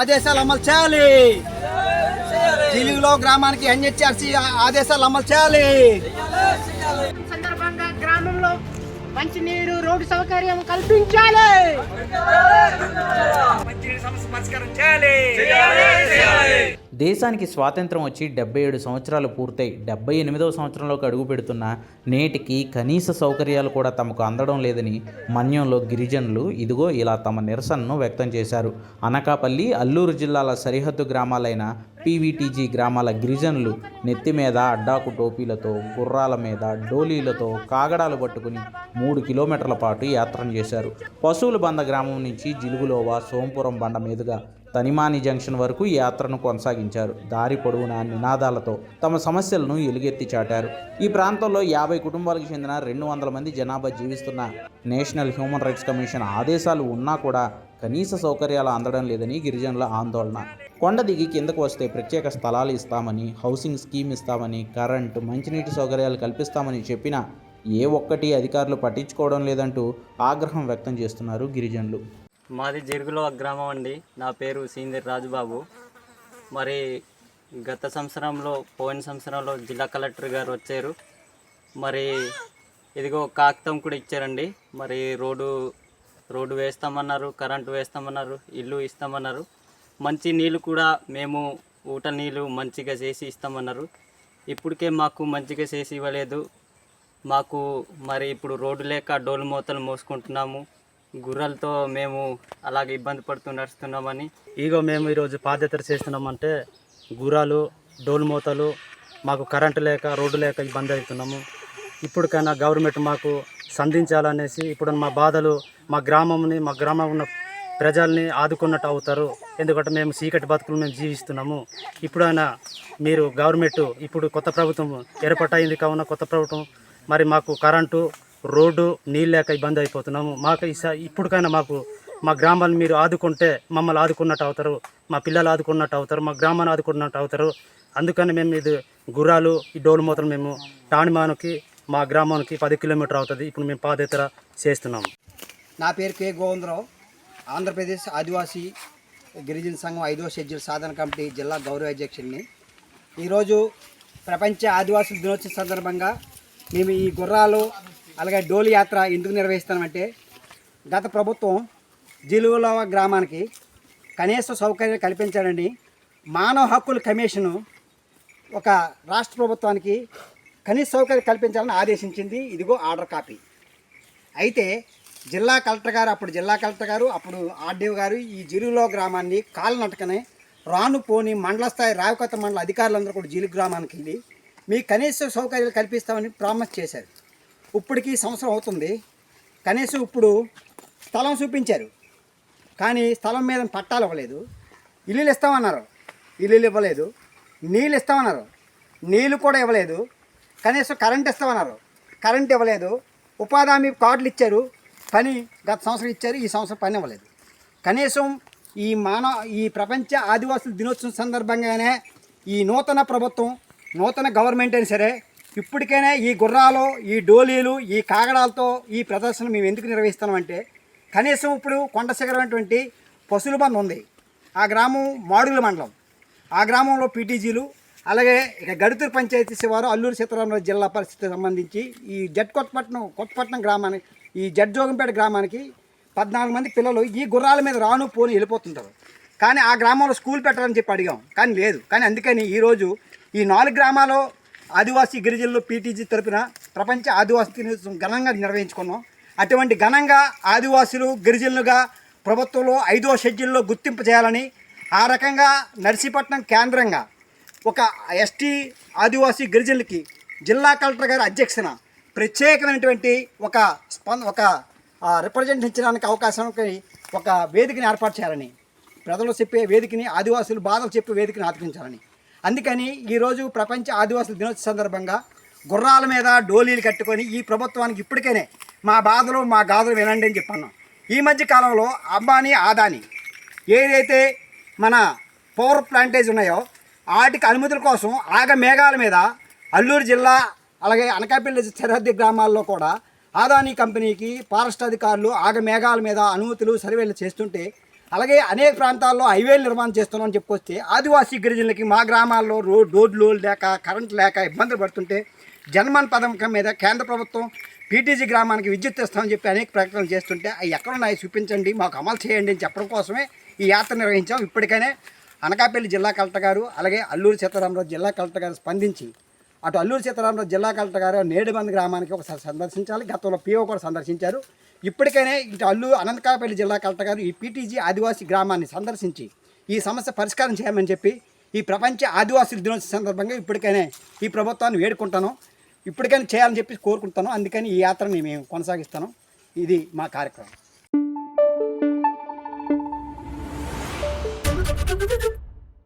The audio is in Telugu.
ఆదేశాలు అమలు చేయాలి. జిలుగులో గ్రామానికి ఎన్హెచ్ఆర్సీ ఆదేశాలు అమలు చేయాలి. సందర్భంగా గ్రామంలో మంచినీరు రోడ్డు సౌకర్యం కల్పించాలి. దేశానికి స్వాతంత్రం వచ్చి డెబ్బై ఏడు సంవత్సరాలు పూర్తయి డెబ్బై ఎనిమిదవ సంవత్సరంలోకి అడుగు పెడుతున్న నేటికి కనీస సౌకర్యాలు కూడా తమకు అందడం లేదని మన్యంలో గిరిజనులు ఇదిగో ఇలా తమ నిరసనను వ్యక్తం చేశారు. అనకాపల్లి అల్లూరు జిల్లాల సరిహద్దు గ్రామాలైన పీవీటీజీ గ్రామాల గిరిజనులు నెత్తి మీద అడ్డాకు టోపీలతో గుర్రాల మీద డోలీలతో కాగడాలు పట్టుకుని మూడు కిలోమీటర్ల పాటు యాత్రను చేశారు. పశువుల బంద గ్రామం నుంచి జిలుగులోవా సోంపురం బండ మీదుగా తనిమాని జంక్షన్ వరకు యాత్రను కొనసాగించారు. దారి పొడవునా నినాదాలతో తమ సమస్యలను ఎలుగెత్తి చాటారు. ఈ ప్రాంతంలో యాభై కుటుంబాలకు చెందిన రెండు వందల మంది జనాభా జీవిస్తున్న నేషనల్ హ్యూమన్ రైట్స్ కమిషన్ ఆదేశాలు ఉన్నా కూడా కనీస సౌకర్యాలు అందడం లేదని గిరిజనుల ఆందోళన. కొండ దిగి కిందకు వస్తే ప్రత్యేక స్థలాలు ఇస్తామని హౌసింగ్ స్కీమ్ ఇస్తామని కరెంటు మంచినీటి సౌకర్యాలు కల్పిస్తామని చెప్పినా ఏ ఒక్కటి అధికారులు పట్టించుకోవడం లేదంటూ ఆగ్రహం వ్యక్తం చేస్తున్నారు గిరిజనులు. మాది జిరుగులో గ్రామం అండి. నా పేరు సీందర్ రాజుబాబు. మరి గత సంవత్సరంలో పోయిన సంవత్సరంలో జిల్లా కలెక్టర్ గారు వచ్చారు. మరి ఇదిగో కాగితం కూడా ఇచ్చారండి. మరి రోడ్డు రోడ్డు వేస్తామన్నారు కరెంటు వేస్తామన్నారు ఇల్లు ఇస్తామన్నారు. మంచి నీళ్ళు కూడా మేము ఊట నీళ్ళు మంచిగా చేసి ఇస్తామన్నారు. ఇప్పటికే మాకు మంచిగా చేసి ఇవ్వలేదు. మాకు మరి ఇప్పుడు రోడ్డు లేక డోలు మూతలు మోసుకుంటున్నాము. గుర్రాలతో మేము అలాగే ఇబ్బంది పడుతూ నడుస్తున్నామని. ఇగో మేము ఈరోజు పాదయాత్ర చేస్తున్నామంటే గుర్రాలు డోలు మూతలు మాకు కరెంటు లేక రోడ్డు లేక ఇబ్బంది అవుతున్నాము. ఇప్పటికైనా గవర్నమెంట్ మాకు సంధించాలనేసి ఇప్పుడు మా బాధలు మా గ్రామంని మా గ్రామం ఉన్న ప్రజల్ని ఆదుకున్నట్టు అవుతారు ఎందుకంటే మేము చీకటి బతుకులు మేము జీవిస్తున్నాము. ఇప్పుడైనా మీరు గవర్నమెంట్ ఇప్పుడు కొత్త ప్రభుత్వం ఏర్పాటైంది కావున కొత్త ప్రభుత్వం మరి మాకు కరెంటు రోడ్డు నీళ్ళు లేక ఇబ్బంది అయిపోతున్నాము. మాకు ఈసా ఇప్పటికైనా మాకు మా గ్రామాన్ని మీరు ఆదుకుంటే మమ్మల్ని ఆదుకున్నట్టు అవుతారు మా పిల్లలు ఆదుకున్నట్టు అవుతారు మా గ్రామాన్ని ఆదుకున్నట్టు అవుతారు అందుకని మేము ఇది గుర్రాలు ఈ డోలు మూతలు మేము టాణిమానికి మా గ్రామానికి పది కిలోమీటర్ అవుతుంది ఇప్పుడు మేము పాదయాత్ర చేస్తున్నాము. నా పేరు కే. గోవిందరావు. ఆంధ్రప్రదేశ్ ఆదివాసీ గిరిజన సంఘం ఐదవ షెడ్యూల్ సాధన కమిటీ జిల్లా గౌరవ అధ్యక్షుడిని. ఈరోజు ప్రపంచ ఆదివాసుల దినోత్సవం సందర్భంగా మేము ఈ గుర్రాలు అలాగే డోలి యాత్ర ఎందుకు నిర్వహిస్తామంటే గత ప్రభుత్వం జిలువలవ గ్రామానికి కనీస సౌకర్యాలు కల్పించాలని మానవ హక్కుల కమిషను ఒక రాష్ట్ర ప్రభుత్వానికి కనీస సౌకర్యం కల్పించాలని ఆదేశించింది. ఇదిగో ఆర్డర్ కాపీ. అయితే జిల్లా కలెక్టర్ గారు అప్పుడు జిల్లా కలెక్టర్ గారు అప్పుడు ఆర్డీఓ గారు ఈ జిలుగులో గ్రామాన్ని కాలనటకనే రాను పోని మండల స్థాయి రావికొత్త మండల అధికారులందరూ కూడా జిలుగు గ్రామానికి వెళ్ళి మీ కనీస సౌకర్యాలు కల్పిస్తామని ప్రామిస్ చేశారు. ఇప్పటికీ సంవత్సరం అవుతుంది. కనీసం ఇప్పుడు స్థలం చూపించారు. కానీ స్థలం మీద పట్టాలు ఇవ్వలేదు. ఇల్లులు ఇస్తామన్నారు. ఇల్లులు ఇవ్వలేదు. నీళ్ళు ఇస్తామన్నారు. నీళ్ళు కూడా ఇవ్వలేదు. కనీసం కరెంట్ ఇస్తామన్నారు. కరెంట్ ఇవ్వలేదు. ఉపాధి హామీ కార్డులు ఇచ్చారు. పని గత సంవత్సరం ఇచ్చారు ఈ సంవత్సరం పని ఇవ్వలేదు. కనీసం ఈ మానవ ఈ ప్రపంచ ఆదివాసుల దినోత్సవం సందర్భంగానే ఈ నూతన ప్రభుత్వం నూతన గవర్నమెంట్ అయినా సరే ఇప్పటికైనా ఈ గుర్రాలు ఈ డోలీలు ఈ కాగడాలతో ఈ ప్రదర్శన మేము ఎందుకు నిర్వహిస్తున్నామంటే కనీసం ఇప్పుడు కొండ శిఖరమైనటువంటి పశువుల బంధ ఉంది. ఆ గ్రామం మాడుగుల మండలం. ఆ గ్రామంలో పీటీజీలు అలాగే ఇక గడుతూరు పంచాయతీ శివారు అల్లూరు సీతారామరాజు జిల్లా పరిస్థితికి సంబంధించి ఈ జట్ కొత్తపట్నం కొత్తపట్నం గ్రామానికి ఈ జడ్జోగంపేట గ్రామానికి పద్నాలుగు మంది పిల్లలు ఈ గుర్రాల మీద రాను పోని వెళ్ళిపోతుంటారు. కానీ ఆ గ్రామంలో స్కూల్ పెట్టాలని చెప్పి అడిగాం. కానీ లేదు. కానీ అందుకని ఈరోజు ఈ నాలుగు గ్రామాలు ఆదివాసీ గిరిజనులు పీటీజీ తరపున ప్రపంచ ఆదివాసీ దినోత్సవం ఘనంగా నిర్వహించుకున్నాం. అటువంటి ఘనంగా ఆదివాసులు గిరిజనులుగా ప్రభుత్వంలో ఐదో షెడ్యూల్లో గుర్తింపు చేయాలని ఆ రకంగా నర్సీపట్నం కేంద్రంగా ఒక ఎస్టీ ఆదివాసీ గిరిజనులకి జిల్లా కలెక్టర్ గారి అధ్యక్షన ప్రత్యేకమైనటువంటి ఒక స్పంద ఒక రిప్రజెంటించడానికి అవకాశానికి ఒక వేదికని ఏర్పాటు చేయాలని ప్రజలు చెప్పే వేదికని ఆదివాసులు బాధలు చెప్పే వేదికని ఆదరించాలని అందుకని ఈరోజు ప్రపంచ ఆదివాసుల దినోత్సవ సందర్భంగా గుర్రాల మీద డోలీలు కట్టుకొని ఈ ప్రభుత్వానికి ఇప్పటికైనే మా బాధలు మా గాథలు వినండి అని చెప్పన్నాం. ఈ మధ్య కాలంలో అంబానీ ఆదాని ఏదైతే మన పవర్ ప్లాంటేజ్ ఉన్నాయో వాటికి అనుమతుల కోసం ఆగ మేఘాల మీద అల్లూరు జిల్లా అలాగే అనకాపల్లి సరిహద్దు గ్రామాల్లో కూడా ఆదాని కంపెనీకి ఫారెస్ట్ అధికారులు ఆగ మేఘాల మీద అనుమతులు సర్వేలు చేస్తుంటే అలాగే అనేక ప్రాంతాల్లో హైవేలు నిర్మాణం చేస్తున్నామని చెప్పుకొస్తే ఆదివాసీ గిరిజనులకి మా గ్రామాల్లో రోడ్ రోడ్లు లేక కరెంట్ లేక ఇబ్బందులు పడుతుంటే జన్మన్ పథకం మీద కేంద్ర ప్రభుత్వం పీటీజీ గ్రామానికి విద్యుత్ ఇస్తామని చెప్పి అనేక ప్రకటనలు చేస్తుంటే అవి ఎక్కడున్నాయి చూపించండి మాకు అమలు చేయండి అని చెప్పడం కోసమే ఈ యాత్ర నిర్వహించాం. ఇప్పటికైనా అనకాపల్లి జిల్లా కలెక్టర్ గారు అలాగే అల్లూరు సీతారామరాజు జిల్లా కలెక్టర్ గారు స్పందించి అటు అల్లూరు సీతారామరాజు జిల్లా కలెక్టర్ గారు నేడుమంది గ్రామానికి ఒకసారి సందర్శించాలి. గతంలో పిఓ కూడా సందర్శించారు. ఇప్పటికైనా ఇటు అల్లూరు అనంతకాపల్లి జిల్లా కలెక్టర్ గారు ఈ పీటీజీ ఆదివాసీ గ్రామాన్ని సందర్శించి ఈ సమస్య పరిష్కారం చేయమని చెప్పి ఈ ప్రపంచ ఆదివాసుల దినోత్సవ సందర్భంగా ఇప్పటికైనా ఈ ప్రభుత్వాన్ని వేడుకుంటాను. ఇప్పటికైనా చేయాలని చెప్పి కోరుకుంటాను. అందుకని ఈ యాత్రని మేము కొనసాగిస్తాను ఇది మా కార్యక్రమం.